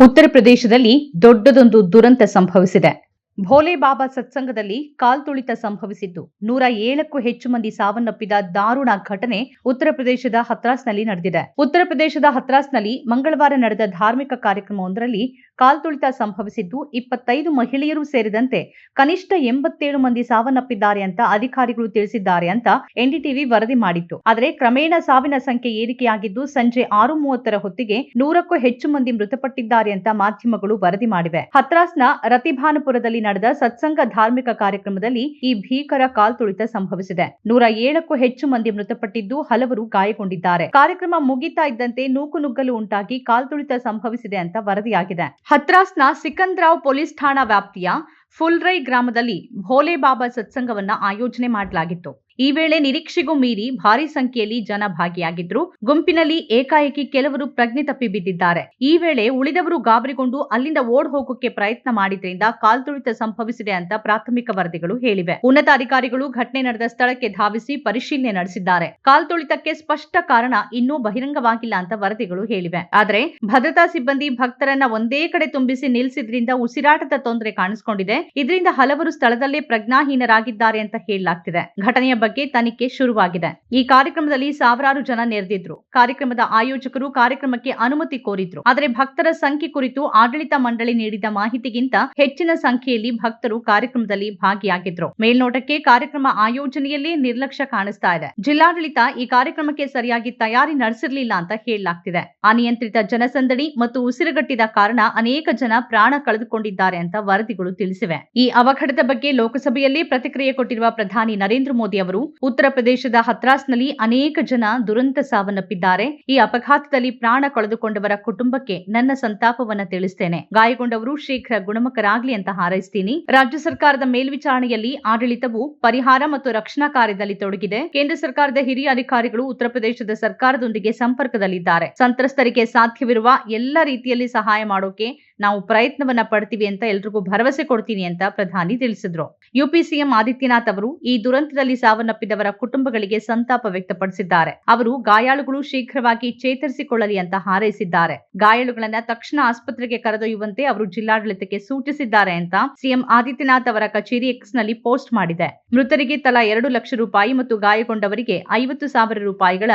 ಉತ್ತರ ಪ್ರದೇಶದಲ್ಲಿ ದೊಡ್ಡದೊಂದು ದುರಂತ ಸಂಭವಿಸಿದೆ. ಭೋಲೆ ಬಾಬಾ ಸತ್ಸಂಗದಲ್ಲಿ ಕಾಲ್ತುಳಿತ ಸಂಭವಿಸಿದ್ದು. ನೂರ ಏಳಕ್ಕೂ ಹೆಚ್ಚು ಮಂದಿ ಸಾವನ್ನಪ್ಪಿದ ದಾರುಣ ಘಟನೆ ಉತ್ತರ ಪ್ರದೇಶದ ಹತ್ರಾಸ್ನಲ್ಲಿ ನಡೆದಿದೆ. ಉತ್ತರ ಪ್ರದೇಶದ ಹತ್ರಾಸ್ನಲ್ಲಿ ಮಂಗಳವಾರ ನಡೆದ ಧಾರ್ಮಿಕ ಕಾರ್ಯಕ್ರಮವೊಂದರಲ್ಲಿ ಕಾಲ್ತುಳಿತ ಸಂಭವಿಸಿದ್ದು, ಇಪ್ಪತ್ತೈದು ಮಹಿಳೆಯರು ಸೇರಿದಂತೆ ಕನಿಷ್ಠ ಎಂಬತ್ತೇಳು ಮಂದಿ ಸಾವನ್ನಪ್ಪಿದ್ದಾರೆ ಅಂತ ಅಧಿಕಾರಿಗಳು ತಿಳಿಸಿದ್ದಾರೆ ಅಂತ ಎನ್ಡಿಟಿವಿ ವರದಿ ಮಾಡಿತ್ತು. ಆದರೆ ಕ್ರಮೇಣ ಸಾವಿನ ಸಂಖ್ಯೆ ಏರಿಕೆಯಾಗಿದ್ದು, ಸಂಜೆ ಆರು ಮೂವತ್ತರ ಹೊತ್ತಿಗೆ ನೂರಕ್ಕೂ ಹೆಚ್ಚು ಮಂದಿ ಮೃತಪಟ್ಟಿದ್ದಾರೆ ಅಂತ ಮಾಧ್ಯಮಗಳು ವರದಿ ಮಾಡಿವೆ. ಹತ್ರಾಸ್ನ ರತಿಭಾನಪುರದಲ್ಲಿ ನಡೆದ ಸತ್ಸಂಗ ಧಾರ್ಮಿಕ ಕಾರ್ಯಕ್ರಮದಲ್ಲಿ ಈ ಭೀಕರ ಕಾಲ್ತುಳಿತ ಸಂಭವಿಸಿದೆ. ನೂರ ಏಳಕ್ಕೂ ಹೆಚ್ಚು ಮಂದಿ ಮೃತಪಟ್ಟಿದ್ದು ಹಲವರು ಗಾಯಗೊಂಡಿದ್ದಾರೆ. ಕಾರ್ಯಕ್ರಮ ಮುಗಿತಾ ಇದ್ದಂತೆ ನೂಕುನುಗ್ಗಲು ಉಂಟಾಗಿ ಕಾಲ್ತುಳಿತ ಸಂಭವಿಸಿದೆ ಅಂತ ವರದಿಯಾಗಿದೆ. ಹತ್ರಾಸ್ನ ಸಿಕಂದ್ರಾವ್ ಪೊಲೀಸ್ ಠಾಣಾ ವ್ಯಾಪ್ತಿಯ ಫುಲ್ರೈ ಗ್ರಾಮದಲ್ಲಿ ಭೋಲೆ ಬಾಬಾ ಸತ್ಸಂಗವನ್ನ ಆಯೋಜನೆ ಮಾಡಲಾಗಿತ್ತು. ಈ ವೇಳೆ ನಿರೀಕ್ಷೆಗೂ ಮೀರಿ ಭಾರಿ ಸಂಖ್ಯೆಯಲ್ಲಿ ಜನ ಭಾಗಿಯಾಗಿದ್ರು. ಗುಂಪಿನಲ್ಲಿ ಏಕಾಏಕಿ ಕೆಲವರು ಪ್ರಜ್ಞೆ ತಪ್ಪಿ ಬಿದ್ದಿದ್ದಾರೆ. ಈ ವೇಳೆ ಉಳಿದವರು ಗಾಬರಿಗೊಂಡು ಅಲ್ಲಿಂದ ಓಡ್ ಹೋಗೋಕೆ ಪ್ರಯತ್ನ ಮಾಡಿದ್ರಿಂದ ಕಾಲ್ತುಳಿತ ಸಂಭವಿಸಿದೆ ಅಂತ ಪ್ರಾಥಮಿಕ ವರದಿಗಳು ಹೇಳಿವೆ. ಉನ್ನತ ಅಧಿಕಾರಿಗಳು ಘಟನೆ ನಡೆದ ಸ್ಥಳಕ್ಕೆ ಧಾವಿಸಿ ಪರಿಶೀಲನೆ ನಡೆಸಿದ್ದಾರೆ. ಕಾಲ್ತುಳಿತಕ್ಕೆ ಸ್ಪಷ್ಟ ಕಾರಣ ಇನ್ನೂ ಬಹಿರಂಗವಾಗಿಲ್ಲ ಅಂತ ವರದಿಗಳು ಹೇಳಿವೆ. ಆದರೆ ಭದ್ರತಾ ಸಿಬ್ಬಂದಿ ಭಕ್ತರನ್ನ ಒಂದೇ ಕಡೆ ತುಂಬಿಸಿ ನಿಲ್ಲಿಸಿದ್ರಿಂದ ಉಸಿರಾಟದ ತೊಂದರೆ ಕಾಣಿಸಿಕೊಂಡಿದೆ. ಇದರಿಂದ ಹಲವರು ಸ್ಥಳದಲ್ಲೇ ಪ್ರಜ್ಞಾಹೀನರಾಗಿದ್ದಾರೆ ಅಂತ ಹೇಳಲಾಗ್ತಿದೆ. ಘಟನೆಯ ಬಗ್ಗೆ ತನಿಖೆ ಶುರುವಾಗಿದೆ. ಈ ಕಾರ್ಯಕ್ರಮದಲ್ಲಿ ಸಾವಿರಾರು ಜನ ನೆರೆದಿದ್ರು. ಕಾರ್ಯಕ್ರಮದ ಆಯೋಜಕರು ಕಾರ್ಯಕ್ರಮಕ್ಕೆ ಅನುಮತಿ ಕೋರಿದ್ರು. ಆದರೆ ಭಕ್ತರ ಸಂಖ್ಯೆ ಕುರಿತು ಆಡಳಿತ ಮಂಡಳಿ ನೀಡಿದ ಮಾಹಿತಿಗಿಂತ ಹೆಚ್ಚಿನ ಸಂಖ್ಯೆಯಲ್ಲಿ ಭಕ್ತರು ಕಾರ್ಯಕ್ರಮದಲ್ಲಿ ಭಾಗಿಯಾಗಿದ್ರು. ಮೇಲ್ನೋಟಕ್ಕೆ ಕಾರ್ಯಕ್ರಮ ಆಯೋಜನೆಯಲ್ಲಿ ನಿರ್ಲಕ್ಷ್ಯ ಕಾಣಿಸ್ತಾ ಇದೆ. ಜಿಲ್ಲಾಡಳಿತ ಈ ಕಾರ್ಯಕ್ರಮಕ್ಕೆ ಸರಿಯಾಗಿ ತಯಾರಿ ನಡೆಸಿರ್ಲಿಲ್ಲ ಅಂತ ಹೇಳಲಾಗ್ತಿದೆ. ಅನಿಯಂತ್ರಿತ ಜನಸಂದಣಿ ಮತ್ತು ಉಸಿರುಗಟ್ಟಿದ ಕಾರಣ ಅನೇಕ ಜನ ಪ್ರಾಣ ಕಳೆದುಕೊಂಡಿದ್ದಾರೆ ಅಂತ ವರದಿಗಳು ತಿಳಿಸಿವೆ. ಈ ಅವಘಡದ ಬಗ್ಗೆ ಲೋಕಸಭೆಯಲ್ಲಿ ಪ್ರತಿಕ್ರಿಯೆ ಕೊಟ್ಟಿರುವ ಪ್ರಧಾನಿ ನರೇಂದ್ರ ಮೋದಿ ಅವರು ಉತ್ತರ ಪ್ರದೇಶದ ಹತ್ರಾಸ್ನಲ್ಲಿ ಅನೇಕ ಜನ ದುರಂತ ಸಾವನ್ನಪ್ಪಿದ್ದಾರೆ. ಈ ಅಪಘಾತದಲ್ಲಿ ಪ್ರಾಣ ಕಳೆದುಕೊಂಡವರ ಕುಟುಂಬಕ್ಕೆ ನನ್ನ ಸಂತಾಪವನ್ನ ತಿಳಿಸ್ತೇನೆ. ಗಾಯಗೊಂಡವರು ಶೀಘ್ರ ಗುಣಮುಖರಾಗ್ಲಿ ಅಂತ ಹಾರೈಸ್ತೀನಿ. ರಾಜ್ಯ ಸರ್ಕಾರದ ಮೇಲ್ವಿಚಾರಣೆಯಲ್ಲಿ ಆಡಳಿತವು ಪರಿಹಾರ ಮತ್ತು ರಕ್ಷಣಾ ಕಾರ್ಯದಲ್ಲಿ ತೊಡಗಿದೆ. ಕೇಂದ್ರ ಸರ್ಕಾರದ ಹಿರಿಯ ಅಧಿಕಾರಿಗಳು ಉತ್ತರ ಪ್ರದೇಶದ ಸರ್ಕಾರದೊಂದಿಗೆ ಸಂಪರ್ಕದಲ್ಲಿದ್ದಾರೆ. ಸಂತ್ರಸ್ತರಿಗೆ ಸಾಧ್ಯವಿರುವ ಎಲ್ಲ ರೀತಿಯಲ್ಲಿ ಸಹಾಯ ಮಾಡೋಕೆ ನಾವು ಪ್ರಯತ್ನವನ್ನ ಪಡ್ತೀವಿ ಅಂತ ಎಲ್ರಿಗೂ ಭರವಸೆ ಕೊಡ್ತೀನಿ ಅಂತ ಪ್ರಧಾನಿ ತಿಳಿಸಿದ್ರು. ಯುಪಿ ಸಿಎಂ ಆದಿತ್ಯನಾಥ್ ಅವರು ಈ ದುರಂತದಲ್ಲಿ ಸಾವನ್ನಪ್ಪಿದವರ ಕುಟುಂಬಗಳಿಗೆ ಸಂತಾಪ ವ್ಯಕ್ತಪಡಿಸಿದ್ದಾರೆ. ಅವರು ಗಾಯಾಳುಗಳು ಶೀಘ್ರವಾಗಿ ಚೇತರಿಸಿಕೊಳ್ಳಲಿ ಅಂತ ಹಾರೈಸಿದ್ದಾರೆ. ಗಾಯಾಳುಗಳನ್ನ ತಕ್ಷಣ ಆಸ್ಪತ್ರೆಗೆ ಕರೆದೊಯ್ಯುವಂತೆ ಅವರು ಜಿಲ್ಲಾಡಳಿತಕ್ಕೆ ಸೂಚಿಸಿದ್ದಾರೆ ಅಂತ ಸಿಎಂ ಆದಿತ್ಯನಾಥ್ ಅವರ ಕಚೇರಿ ಎಕ್ಸ್ನಲ್ಲಿ ಪೋಸ್ಟ್ ಮಾಡಿದೆ. ಮೃತರಿಗೆ ತಲಾ ಎರಡು ಲಕ್ಷ ರೂಪಾಯಿ ಮತ್ತು ಗಾಯಗೊಂಡವರಿಗೆ ಐವತ್ತು ಸಾವಿರ ರೂಪಾಯಿಗಳ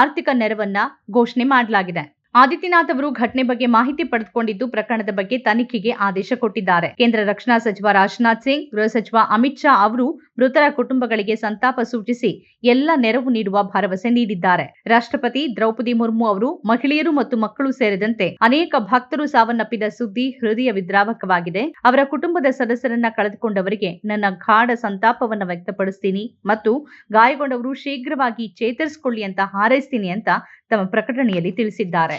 ಆರ್ಥಿಕ ನೆರವನ್ನ ಘೋಷಣೆ ಮಾಡಲಾಗಿದೆ. ಆದಿತ್ಯನಾಥ್ ಅವರು ಘಟನೆ ಬಗ್ಗೆ ಮಾಹಿತಿ ಪಡೆದುಕೊಂಡಿದ್ದು, ಪ್ರಕರಣದ ಬಗ್ಗೆ ತನಿಖೆಗೆ ಆದೇಶ ಕೊಟ್ಟಿದ್ದಾರೆ. ಕೇಂದ್ರ ರಕ್ಷಣಾ ಸಚಿವ ರಾಜನಾಥ್ ಸಿಂಗ್, ಗೃಹ ಸಚಿವ ಅಮಿತ್ ಶಾ ಅವರು ಮೃತರ ಕುಟುಂಬಗಳಿಗೆ ಸಂತಾಪ ಸೂಚಿಸಿ ಎಲ್ಲ ನೆರವು ನೀಡುವ ಭರವಸೆ ನೀಡಿದ್ದಾರೆ. ರಾಷ್ಟ್ರಪತಿ ದ್ರೌಪದಿ ಮುರ್ಮು ಅವರು ಮಹಿಳೆಯರು ಮತ್ತು ಮಕ್ಕಳು ಸೇರಿದಂತೆ ಅನೇಕ ಭಕ್ತರು ಸಾವನ್ನಪ್ಪಿದ ಸುದ್ದಿ ಹೃದಯ ವಿದ್ರಾವಕವಾಗಿದೆ. ಅವರ ಕುಟುಂಬದ ಸದಸ್ಯರನ್ನ ಕಳೆದುಕೊಂಡವರಿಗೆ ನನ್ನ ಗಾಢ ಸಂತಾಪವನ್ನು ವ್ಯಕ್ತಪಡಿಸ್ತೀನಿ ಮತ್ತು ಗಾಯಗೊಂಡವರು ಶೀಘ್ರವಾಗಿ ಚೇತರಿಸಿಕೊಳ್ಳಿ ಅಂತ ಹಾರೈಸ್ತೀನಿ ಅಂತ ತಮ್ಮ ಪ್ರಕಟಣೆಯಲ್ಲಿ ತಿಳಿಸಿದ್ದಾರೆ.